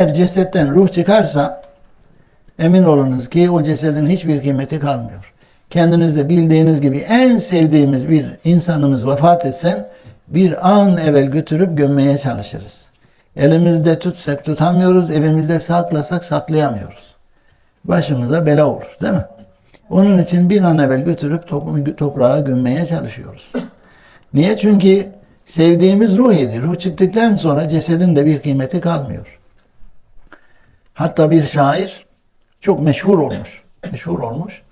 Eğer cesetten ruh çıkarsa emin olunuz ki o cesedin hiçbir kıymeti kalmıyor. Kendiniz de bildiğiniz gibi en sevdiğimiz bir insanımız vefat etsen bir an evvel götürüp gömmeye çalışırız. Elimizde tutsak tutamıyoruz, evimizde saklasak saklayamıyoruz. Başımıza bela olur değil mi? Onun için bir an evvel götürüp top- toprağa gömmeye çalışıyoruz. Niye? Çünkü sevdiğimiz ruh idi. Ruh çıktıktan sonra cesedin de bir kıymeti kalmıyor. Hatta bir şair çok meşhur olmuş. Meşhur olmuş.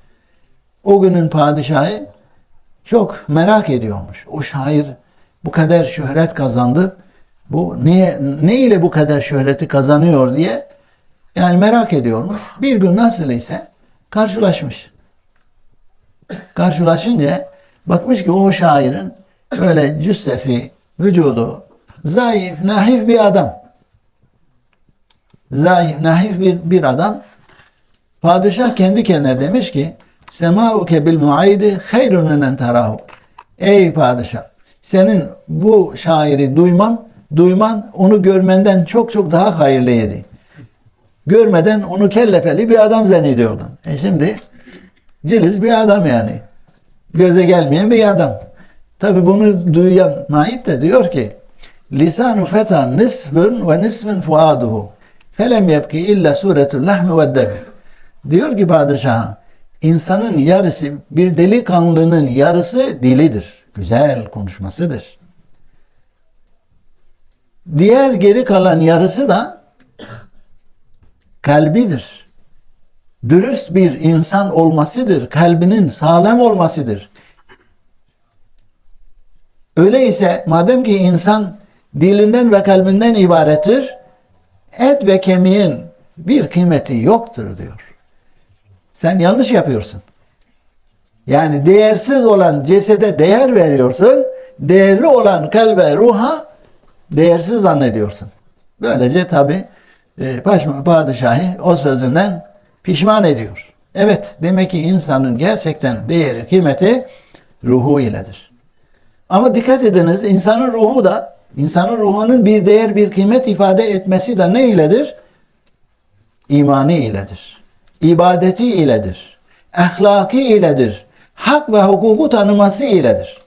O günün padişahı çok merak ediyormuş. O şair bu kadar şöhret kazandı. Bu niye ne ile bu kadar şöhreti kazanıyor diye yani merak ediyormuş. Bir gün nasıl ise karşılaşmış. Karşılaşınca bakmış ki o şairin böyle cüssesi, vücudu zayıf, nahif bir adam. Zayıf, nahif bir, bir adam. Padişah kendi kendine demiş ki Semauke bil muayidi hayrun min en terahu. Ey padişah senin bu şairi duyman duyman onu görmenden çok çok daha hayırlıydı. Görmeden onu kellefeli bir adam zannediyordum. E şimdi ciliz bir adam yani. Göze gelmeyen bir adam. Tabi bunu duyan Naid de diyor ki Lisanu feta nisfun ve nisfun fuaduhu felem yebki illa suretul lahmi ve demi. Diyor ki padişaha insanın yarısı bir delikanlının yarısı dilidir. Güzel konuşmasıdır. Diğer geri kalan yarısı da kalbidir. Dürüst bir insan olmasıdır. Kalbinin sağlam olmasıdır. Öyleyse madem ki insan dilinden ve kalbinden ibarettir, et ve kemiğin bir kıymeti yoktur diyor. Sen yanlış yapıyorsun. Yani değersiz olan cesede değer veriyorsun, değerli olan kalbe, ruha değersiz zannediyorsun. Böylece tabi başma padişahı o sözünden pişman ediyor. Evet demek ki insanın gerçekten değeri, kıymeti ruhu iledir. Ama dikkat ediniz insanın ruhu da insanın ruhunun bir değer bir kıymet ifade etmesi de ne iledir? İmanı iledir. İbadeti iledir. Ahlaki iledir. Hak ve hukuku tanıması iledir.